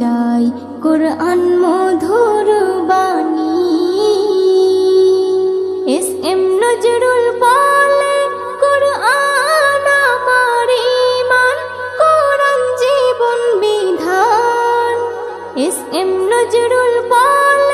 যায় কোরআন মধুর বাণী। এস এম নজরুল বলে, কোরআন আমার ইমান কোরআন জীবন বিধান। এস এম নজরুল বলে